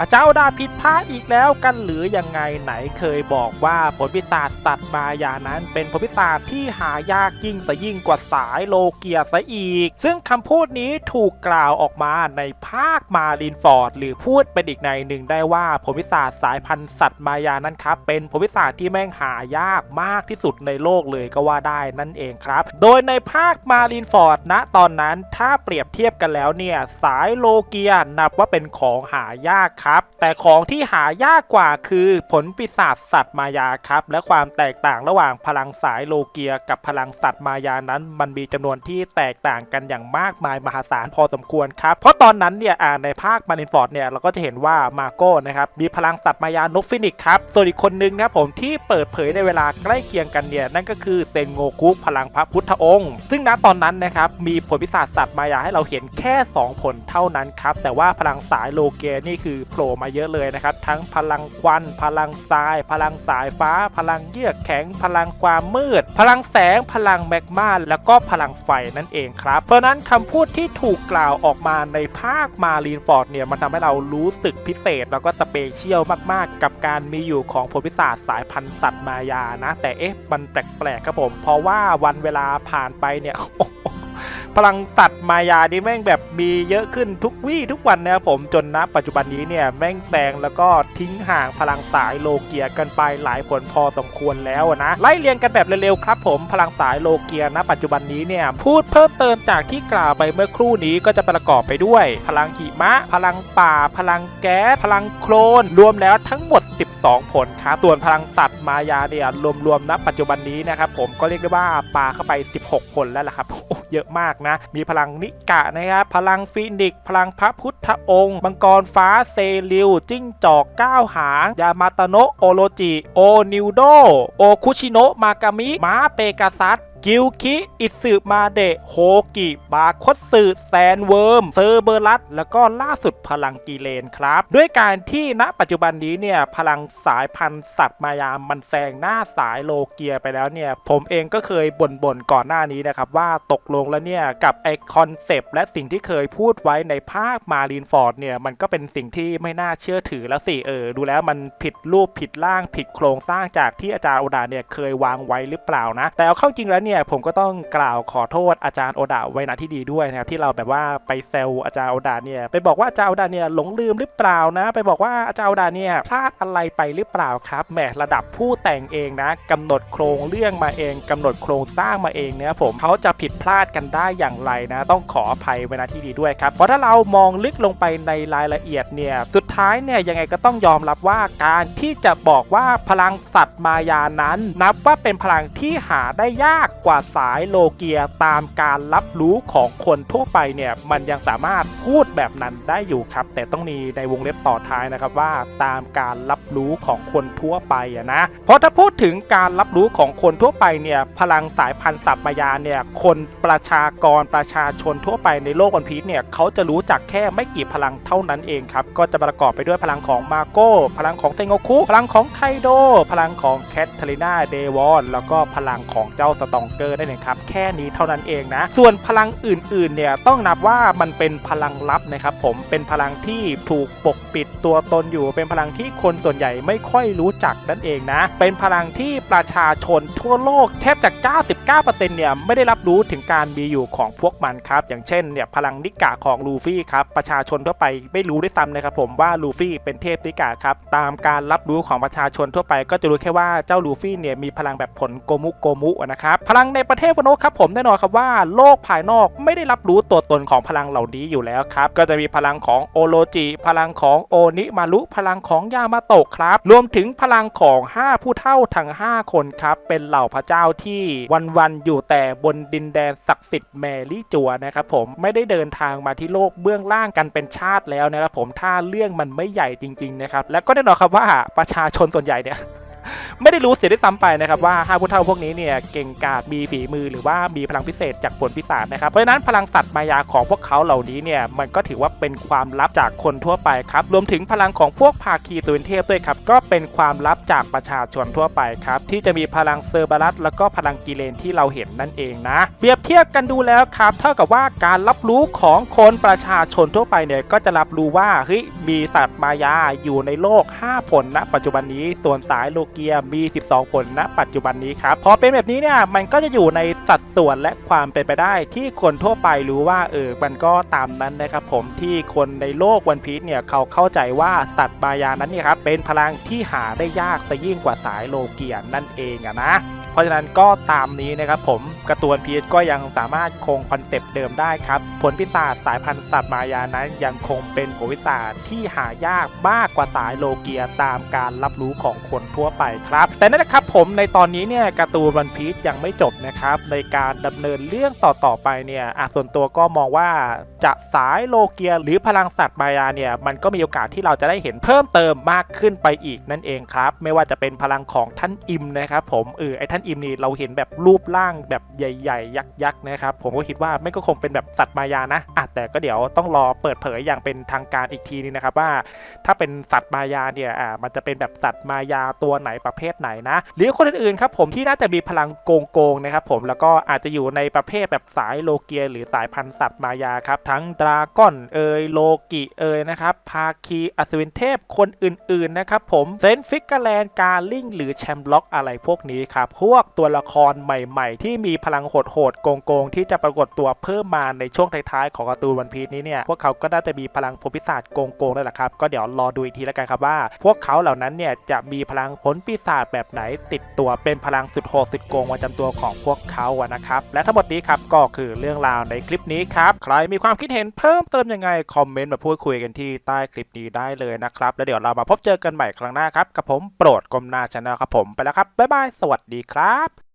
อาเจ้าดาผิดพลาดอีกแล้วกันหรือยังไงไหนเคยบอกว่าผลพิศาจสัตว์มายานั้น เป็นผลพิศาจที่หายากยิ่งแต่ยิ่งกว่าสายโลเกียซะอีก ซึ่งคำพูดนี้ถูกกล่าวออกมาในภาคมารินฟอร์ด หรือพูดเป็นอีกในหนึ่งได้ว่าผลพิศาจสายพันธุ์สัตว์มายานั้นครับเป็นผลพิศาจที่แม่งหายากมากที่สุดในโลกเลยก็ว่าได้นั่นเองครับ โดยในภาคมารินฟอร์ดณตอนนั้นถ้าเปรียบเทียบกันแล้วเนี่ยสายโลเกียนับว่าเป็นของหายากครับแต่ของที่หายากกว่าคือผลปีศาจสัตว์มายาครับ และความแตกต่างระหว่างพลังสายโลเกียกับพลังสัตว์มายานั้น มันมีจำนวนที่แตกต่างกันอย่างมากมายมหาศาลพอสมควรครับ เพราะตอนนั้นเนี่ยในภาคมารินฟอร์ดเนี่ยเราก็จะเห็นว่ามาโก้นะครับมีพลังสัตว์มายานกฟินิกครับส่วนอีกคนนึงนะผมที่เปิดเผยในเวลาใกล้เคียงกันเนี่ยนั่นก็คือเซนโงคุพลังพระพุทธองค์ ซึ่งณตอนนั้นนะครับมีผลพิศาจสัตว์มายาให้เราเห็นแค่ 2 ผลเท่านั้นครับแต่ว่าพลังสายโลเกียนี่คือผล่มาเยอะเลยนะครับ ทั้งพลังควัน พลังทราย พลังสายฟ้า พลังเยือกแข็ง พลังความมืด พลังแสง พลังแมกมาแล้วก็พลังไฟนั่นเองครับ เพราะนั้นคำพูดที่ถูกกล่าวออกมาในภาคมารีนฟอร์ดเนี่ยมันทำให้เรารู้สึกพิเศษ แล้วก็สเปเชียลมากๆ กับการมีอยู่ของผลพิศาจสายพันธุ์สัตว์มายานะ แต่เอ๊ะมันแปลกๆครับผม เพราะว่าวันเวลาผ่านไปเนี่ย พลังสัตว์มายานี่แม่งแบบมีเยอะขึ้นทุกวี่ทุกวันนะครับผมจนณปัจจุบันนี้เนี่ยแม่งแซงแล้วก็ทิ้งห่างพลังสายโลเกียกันไปหลายผลพอสมควรแล้วนะไล่เรียงกันแบบเร็วๆครับผมพลังสายโลเกียณปัจจุบันนี้เนี่ยพูดเพิ่มเติมจากที่กล่าวไปเมื่อครู่นี้ก็จะประกอบไปด้วย พลังหิมะ พลังป่า พลังแก๊สพลังโครนรวมแล้วทั้งหมด12 ผลครับส่วนพลังสัตว์มายาเนี่ยรวมๆณปัจจุบันนี้นะครับผมก็เรียกได้ว่าปาเข้าไป 16 ผลแล้วล่ะครับโอ้เยอะมากนะ มีพลังนิกะนะครับพลังฟีนิกพลังพระพุทธองค์มังกรฟ้าเซริวจิ้งจอกก้าวหาง ยามาตโนะโอโรจิ โอนิวโด โอคุชิโนะมากามิม้าเปกาซัส กิลคิ อิสึมาเดะ โฮกิ บาคตสึแซนเวิร์ม เซอร์เบอร์ลัส แล้วก็ล่าสุดพลังกีเลนครับ ด้วยการที่ณปัจจุบันนี้เนี่ย พลังสายพันธุ์สัตว์มายามันแซงหน้าสายโลเกียไปแล้วเนี่ย ผมเองก็เคยบ่นๆ ก่อนหน้านี้นะครับ ว่าตกลงแล้วเนี่ย กับไอคอนเซปต์และสิ่งที่เคยพูดไว้ในภาคมารีนฟอร์ดเนี่ย มันก็เป็นสิ่งที่ไม่น่าเชื่อถือแล้วสิเออดูแล้วมันผิดรูปผิดร่างผิดโครงสร้างจากที่อาจารย์โอดาเนี่ยเคยวางไว้หรือเปล่านะแต่เอาเข้าจริงแล้วเนี่ยผมก็ต้องกล่าวขอโทษอาจารย์โอดาไว้ณที่ดีด้วยนะครับที่เราแบบว่าไปแซวอาจารย์โอดาเนี่ยไปบอกว่าอาจารย์โอดาเนี่ยหลงลืมหรือเปล่านะ ไปบอกว่าอาจารย์โอดาเนี่ยพลาดอะไรไปหรือเปล่าครับแหมระดับผู้แต่งเองนะกำหนดโครงเรื่องมาเองกำหนดโครงสร้างมาเองเนี่ยผมเขาจะผิดพลาดกันได้อย่างไรนะ ต้องขออภัยไว้ณที่ดีด้วยครับเพราะถ้าเรามองลึกลงไปในรายละเอียดเนี่ยสุด ท้ายเนี่ยยังไงก็ต้องยอมรับว่าการที่จะบอกว่าพลังสัตว์มายานั้น นับว่าเป็นพลังที่หาได้ยากกว่าสายโลเกียตามการรับรู้ของคนทั่วไปเนี่ยมันยังสามารถพูดแบบนั้นได้อยู่ครับ แต่ต้องมีในวงเล็บต่อท้ายนะครับว่าตามการรับรู้ของคนทั่วไปะนะเพราะถ้าพูดถึงการรับรู้ของคนทั่วไปเนี่ยพลังสายพันธุ์สัตว์มายาเนี่ยคนประชากรประชาชนทั่วไปในโลกวันพีชเนี่ยเขาจะรู้จักแค่ไม่กี่พลังเท่านั้นเองครับก็จะประกอบไปด้วยพลังของมาโก้พลังของเซงโงคุพลังของไคโด พลังของแคทเธอรีนาเดวอนแล้วก็พลังของเจ้าสตองเกอร์นั่นเองครับแค่นี้เท่านั้นเองนะ ส่วนพลังอื่นๆเนี่ยต้องนับว่ามันเป็นพลังลับนะครับผมเป็นพลังที่ถูกปกปิดตัวตนอยู่ เป็นพลังที่คนส่วนใหญ่ไม่ค่อยรู้จักนั่นเองนะ เป็นพลังที่ประชาชนทั่วโลกแทบจะ 99%เนี่ยไม่ได้รับรู้ถึงการมีอยู่ของพวกมันครับอย่างเช่นเนี่ยพลังนิกะของลูฟี่ครับประชาชนทั่วไปไม่รู้ด้วยซ้ำนะครับผมว่าลูฟี่เป็นเทพนิกะครับ ตามการรับรู้ของประชาชนทั่วไป ก็จะรู้แค่ว่าเจ้าลูฟี่เนี่ยมีพลังแบบผลโกมุโกมุนะครับ พลังในประเทศวโนะครับผมแน่นอนครับว่าโลกภายนอกไม่ได้รับรู้ตัวตนของพลังเหล่านี้อยู่แล้วครับ ก็จะมีพลังของโอโรจิ พลังของโอนิมารุ พลังของยามาโตะครับ รวมถึงพลังของ 5 ผู้เท่าทั้ง 5 คนครับ เป็นเหล่าพระเจ้าที่วันๆอยู่แต่บนดินแดนศักดิ์สิทธิ์แมรี่จัวนะครับผม ไม่ได้เดินทางมาที่โลกเบื้องล่างกันเป็นชาติแล้วนะครับผม ถ้าเรื่องมันไม่ใหญ่จริงๆนะครับและก็แน่นอนครับว่าประชาชนส่วนใหญ่เนี่ย ไม่ได้รู้เสียด้วยซ้ำไปนะครับว่าห้าผู้เฒ่าพวกนี้เนี่ยเก่งกาจมีฝีมือหรือว่ามีพลังพิเศษจากผลพิศาจนะครับเพราะฉะนั้นพลังสัตว์มายาของพวกเขาเหล่านี้เนี่ยมันก็ถือว่าเป็นความลับจากคนทั่วไปครับรวมถึงพลังของพวกภาคีตัวเทพด้วยครับก็เป็นความลับจากประชาชนทั่วไปครับที่จะมีพลังเซอร์บารัสแล้วก็พลังกิเลนที่เราเห็นนั่นเองนะ เปรียบเทียบกันดูแล้วครับ เท่ากับว่าการรับรู้ของคนประชาชนทั่วไปเนี่ยก็จะรับรู้ว่าเฮ้ยมีสัตว์มายาอยู่ในโลก 5 ผลณปัจจุบันนี้ส่วนสายโลเกียม12 ผลณปัจจุบันนี้ครับ พอเป็นแบบนี้เนี่ยมันก็จะอยู่ในสัดส่วนและความเป็นไปได้ที่คนทั่วไปรู้ว่าเออมันก็ตามนั้นนะครับผมที่คนในโลกวันพีชเนี่ยเขาเข้าใจว่าสัตว์มายานั้นเนี่ยครับเป็นพลังที่หาได้ยากแต่ยิ่งกว่าสายโลเกียนนั่นเองอะนะ ราะฉะนั้นก็ตามนี้นะครับผมกร์ตูนพีชก็ยังสามารถคงคอนเซปต์เดิมได้ครับผลพิศาจสายพันธุ์สัตว์มายานั้นยังคงเป็นผลพิศาจที่หายากมากกว่าสายโลเกียตามการรับรู้ของคนทั่วไปครับ แต่นั่นแหละครับผมในตอนนี้เนี่ยการ์ตูนวันพีชยังไม่จบนะครับในการดำเนินเรื่องต่อๆไปเนี่ยอะส่วนตัวก็มองว่าจะสายโลเกียหรือพลังสัตว์มายาเนี่ยมันก็มีโอกาสที่เราจะได้เห็นเพิ่มเติมมากขึ้นไปอีกนั่นเองครับ ไม่ว่าจะเป็นพลังของท่านอิมนะครับผมเออไอท่านอิมนี่เราเห็นแบบรูปร่างแบบใหญ่ๆ ยักษ์ๆนะครับผมก็คิดว่าไม่ก็คงเป็นแบบสัตว์มายานะอะแต่ก็เดี๋ยวต้องรอเปิดเผยอย่างเป็นทางการอีกทีนึงนะครับว่า ถ้าเป็นสัตว์มายาเนี่ยอ่ามันจะเป็นแบบสัตว์มายาตัวไหนประเภทไหนนะหรือคนอื่นๆครับผมที่น่าจะมีพลังโกงๆนะครับผมแล้วก็อาจจะอยู่ในประเภทแบบสายโลเกีย หรือสายพันธุ์สัตว์มายาครับทั้งดราก้อนเอยโลกิเอยนะครับภาคีอัศวินเทพคนอื่นๆนะครับผมเซนฟิกเกอร์แลนด์กาลิงหรือแชมป์ล็อกอะไรพวกนี้ครับวกตัวละครใหม่ๆ ที่มีพลังโหดๆโกงๆ ที่จะปรากฏตัวเพิ่มมาในช่วงท้ายๆของการ์ตูนวันพีชนี้เนี่ยพวกเขาก็น่าจะมีพลังพลพิศาจโกงๆนั่นแหละครับก็เดี๋ยวรอดูอีกทีแล้วกันครับว่า พวกเขาเหล่านั้นเนี่ยจะมีพลังผลปีศาจแบบไหนติดตัวเป็นพลังสุดโหดสุดโกงประจำตัวของพวกเขาอะนะครับและทั้งหมดนี้ครับก็คือเรื่องราวในคลิปนี้ครับใครมีความคิดเห็นเพิ่มเติมยังไงคอมเมนต์มาพูดคุยกันที่ใต้คลิปนี้ได้เลยนะครับแล้วเดี๋ยวเรามาพบเจอกันใหม่ครั้งหน้าครับกับผมโปรดกลมหนาชาแนลครับผมไปแล้วครับบ๊ายบายสวัสดีครับ